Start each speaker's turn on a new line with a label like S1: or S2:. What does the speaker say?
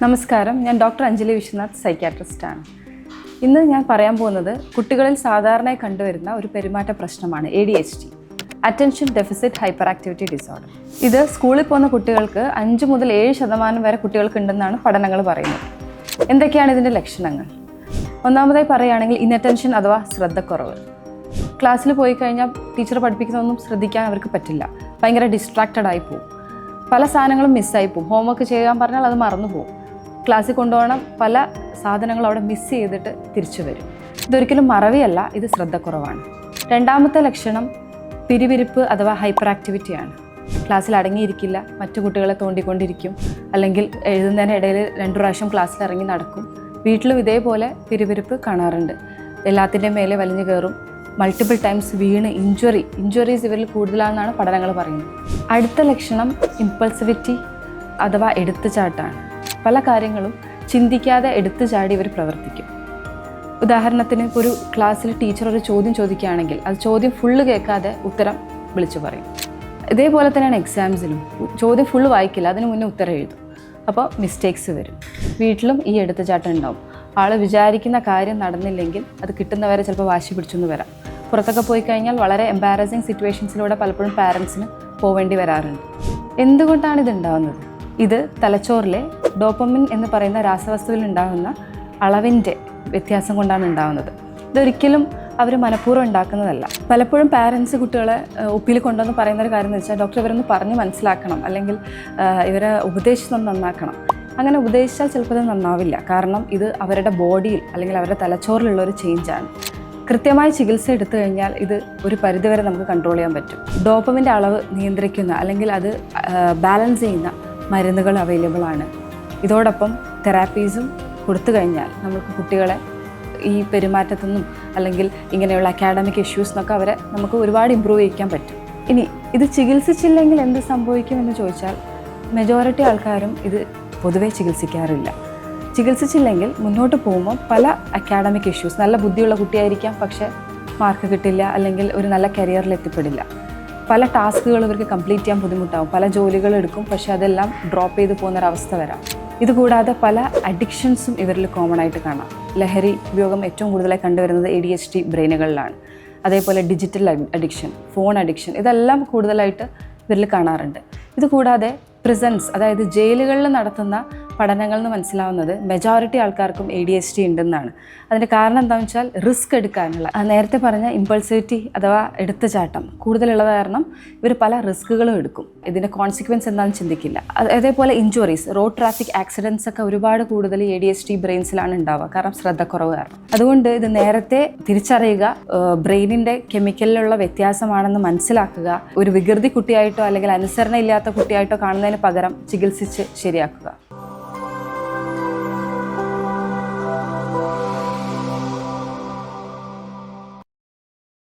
S1: നമസ്കാരം. ഞാൻ doctor Anjali Vishwanath psychiatrist ആണ് ഇന്ന് ഞാൻ പറയാൻ പോകുന്നത് കുട്ടികളിൽ സാധാരണയായി കണ്ടുവരുന്ന ഒരു പെരുമാറ്റ പ്രശ്നമാണ് A D H D attention deficit hyperactivity disorder ഇത് സ്കൂളിൽ പോകുന്ന കുട്ടികൾക്ക് അഞ്ച് മുതൽ ഏഴ് ശതമാനം വരെ കുട്ടികൾക്ക് ഉണ്ടെന്നാണ് പഠനങ്ങൾ പറയുന്നത്. എന്തൊക്കെയാണ് ഇതിന്റെ ലക്ഷണങ്ങൾ? ഒന്നാമതായി പറയുകയാണെങ്കിൽ ഇൻഅറ്റൻഷൻ അഥവാ ശ്രദ്ധക്കുറവ്. ക്ലാസ്സിൽ പോയി കഴിഞ്ഞാൽ ടീച്ചർ പഠിപ്പിക്കുന്നതൊന്നും ശ്രദ്ധിക്കാൻ അവർക്ക് പറ്റില്ല. ഭയങ്കര ഡിസ്ട്രാക്റ്റഡ് ആയി പോകും പല സാധനങ്ങളും മിസ്സായി പോകും ഹോംവർക്ക് ചെയ്യാൻ പറഞ്ഞാൽ അത് മറന്നു പോകും ക്ലാസ്സിൽ കൊണ്ടുപോകണം. പല സാധനങ്ങളും അവിടെ മിസ് ചെയ്തിട്ട് തിരിച്ചു വരും. ഇതൊരിക്കലും മറവിയല്ല ഇത് ശ്രദ്ധക്കുറവാണ്. രണ്ടാമത്തെ ലക്ഷണം പിരിവിരിപ്പ് അഥവാ ഹൈപ്പർ ആക്ടിവിറ്റിയാണ് ക്ലാസ്സിൽ അടങ്ങിയിരിക്കില്ല മറ്റു കുട്ടികളെ തോണ്ടിക്കൊണ്ടിരിക്കും അല്ലെങ്കിൽ എഴുതുന്നതിന് ഇടയിൽ രണ്ടു പ്രാവശ്യം ക്ലാസ്സിൽ ഇറങ്ങി നടക്കും. വീട്ടിലും ഇതേപോലെ പിരിവിരിപ്പ് കാണാറുണ്ട്. എല്ലാത്തിന്റെ മേലെ വലിഞ്ഞു കയറും. മൾട്ടിപ്പിൾ ടൈംസ് വീണ് ഇഞ്ചുറി ഇഞ്ചുറീസ് ഇവരിൽ കൂടുതലാണെന്നാണ് പഠനങ്ങൾ പറയുന്നത്. അടുത്ത ലക്ഷണം ഇമ്പൾസിവിറ്റി അഥവാ എടുത്തുചാട്ടാണ്. പല കാര്യങ്ങളും ചിന്തിക്കാതെ എടുത്തു ചാടി ഇവർ പ്രവർത്തിക്കും. ഉദാഹരണത്തിന് ഇപ്പോൾ ഒരു ക്ലാസ്സിൽ ടീച്ചർ ഒരു ചോദ്യം ചോദിക്കുകയാണെങ്കിൽ അത് ചോദ്യം ഫുള്ള് കേൾക്കാതെ ഉത്തരം വിളിച്ചു പറയും. ഇതേപോലെ തന്നെയാണ് എക്സാംസിലും ചോദ്യം ഫുള്ള് വായിക്കില്ല അതിന് മുന്നേ ഉത്തരം എഴുതും. അപ്പോൾ മിസ്റ്റേക്സ് വരും. വീട്ടിലും ഈ എടുത്തുചാട്ടം ഉണ്ടാവും. ആൾ വിചാരിക്കുന്ന കാര്യം നടന്നില്ലെങ്കിൽ അത് കിട്ടുന്നവരെ ചിലപ്പോൾ വാശി പിടിച്ചൊന്ന് വരാം. പുറത്തൊക്കെ പോയി കഴിഞ്ഞാൽ വളരെ എംബാരസിങ് സിറ്റുവേഷൻസിലൂടെ പലപ്പോഴും പാരൻസിന് പോവേണ്ടി വരാറുണ്ട്. എന്തുകൊണ്ടാണ് ഇത് ഉണ്ടാകുന്നത് ഇത് തലച്ചോറിലെ ഡോപ്പമിൻ എന്ന് പറയുന്ന രാസവസ്തുവിൽ ഉണ്ടാകുന്ന അളവിന്റെ വ്യത്യാസം കൊണ്ടാണ് ഉണ്ടാകുന്നത്. ഇതൊരിക്കലും അവർ മനഃപൂർവം ഉണ്ടാക്കുന്നതല്ല. പലപ്പോഴും പാരൻസ് കുട്ടികളെ ഒപ്പിയിൽ കൊണ്ടുവന്ന് പറയുന്ന ഒരു കാര്യം എന്ന് വെച്ചാൽ ഡോക്ടർ ഇവരൊന്ന് പറഞ്ഞ് മനസ്സിലാക്കണം. അല്ലെങ്കിൽ ഇവരെ ഉപദേശിച്ചൊന്ന് നന്നാക്കണം. അങ്ങനെ ഉപദേശിച്ചാൽ ചിലപ്പോൾ അത് നന്നാവില്ല. കാരണം ഇത് അവരുടെ ബോഡിയിൽ അല്ലെങ്കിൽ അവരുടെ തലച്ചോറിലുള്ള ഒരു ചേഞ്ചാണ് കൃത്യമായ ചികിത്സ എടുത്തു കഴിഞ്ഞാൽ ഇത് ഒരു പരിധിവരെ നമുക്ക് കൺട്രോൾ ചെയ്യാൻ പറ്റും. ഡോപ്പമിന്റെ അളവ് നിയന്ത്രിക്കുന്ന അല്ലെങ്കിൽ അത് ബാലൻസ് ചെയ്യുന്ന മരുന്നുകൾ അവൈലബിൾ ആണ്. ഇതോടൊപ്പം തെറാപ്പീസും കൊടുത്തു കഴിഞ്ഞാൽ നമുക്ക് കുട്ടികളെ ഈ പെരുമാറ്റത്തു നിന്നും അല്ലെങ്കിൽ ഇങ്ങനെയുള്ള അക്കാഡമിക് ഇഷ്യൂസ് എന്നൊക്കെ അവരെ നമുക്ക് ഒരുപാട് ഇമ്പ്രൂവ് ചെയ്യിക്കാൻ പറ്റും. ഇനി ഇത് ചികിത്സിച്ചില്ലെങ്കിൽ എന്ത് സംഭവിക്കും എന്ന് ചോദിച്ചാൽ മെജോറിറ്റി ആൾക്കാരും ഇത് പൊതുവേ ചികിത്സിക്കാറില്ല. ചികിത്സിച്ചില്ലെങ്കിൽ മുന്നോട്ട് പോകുമ്പോൾ പല അക്കാഡമിക് ഇഷ്യൂസ് നല്ല ബുദ്ധിയുള്ള കുട്ടിയായിരിക്കാം പക്ഷേ മാർക്ക് കിട്ടില്ല അല്ലെങ്കിൽ ഒരു നല്ല കരിയറിൽ എത്തിപ്പെടില്ല. പല ടാസ്കുകൾ ഇവർക്ക് കംപ്ലീറ്റ് ചെയ്യാൻ ബുദ്ധിമുട്ടാവും പല ജോലികൾ എടുക്കും പക്ഷേ അതെല്ലാം ഡ്രോപ്പ് ചെയ്ത് പോകുന്നൊരവസ്ഥ വരാം. ഇതുകൂടാതെ പല അഡിക്ഷൻസും ഇവരിൽ കോമൺ ആയിട്ട് കാണാം. ലഹരി ഉപയോഗം ഏറ്റവും കൂടുതലായി കണ്ടുവരുന്നത് എ ഡി എച്ച് ടി ബ്രെയിനുകളിലാണ് അതേപോലെ ഡിജിറ്റൽ അഡിക്ഷൻ ഫോൺ അഡിക്ഷൻ ഇതെല്ലാം കൂടുതലായിട്ട് ഇവരിൽ കാണാറുണ്ട്. ഇതുകൂടാതെ പ്രിസൻസ് അതായത് ജയിലുകളിൽ നടത്തുന്ന പഠനങ്ങളിൽ നിന്ന് മനസ്സിലാവുന്നത് മെജോറിറ്റി ആൾക്കാർക്കും എ ഡി എസ് ടി ഉണ്ടെന്നാണ്. അതിന്റെ കാരണം എന്താണെന്ന് വെച്ചാൽ റിസ്ക് എടുക്കാനുള്ള നേരത്തെ പറഞ്ഞ ഇമ്പൾസിവിറ്റി അഥവാ എടുത്തുചാട്ടം. കൂടുതലുള്ളത് കാരണം ഇവർ പല റിസ്കുകളും എടുക്കും. ഇതിന്റെ കോൺസിക്വൻസ് എന്താണെന്ന് ചിന്തിക്കില്ല. അതേപോലെ ഇഞ്ചുറീസ് റോഡ് ട്രാഫിക് ആക്സിഡൻസ് ഒക്കെ ഒരുപാട് കൂടുതൽ എ ഡി എസ് ടി ബ്രെയിൻസിലാണ് ഉണ്ടാവുക. കാരണം ശ്രദ്ധക്കുറവ് കാരണം. അതുകൊണ്ട് ഇത് നേരത്തെ തിരിച്ചറിയുക ബ്രെയിനിന്റെ കെമിക്കലിലുള്ള വ്യത്യാസമാണെന്ന് മനസ്സിലാക്കുക ഒരു വികൃതി കുട്ടിയായിട്ടോ അല്ലെങ്കിൽ അനുസരണ ഇല്ലാത്ത കുട്ടിയായിട്ടോ കാണുന്നതിന് പകരം ചികിത്സിച്ച് ശരിയാക്കുക.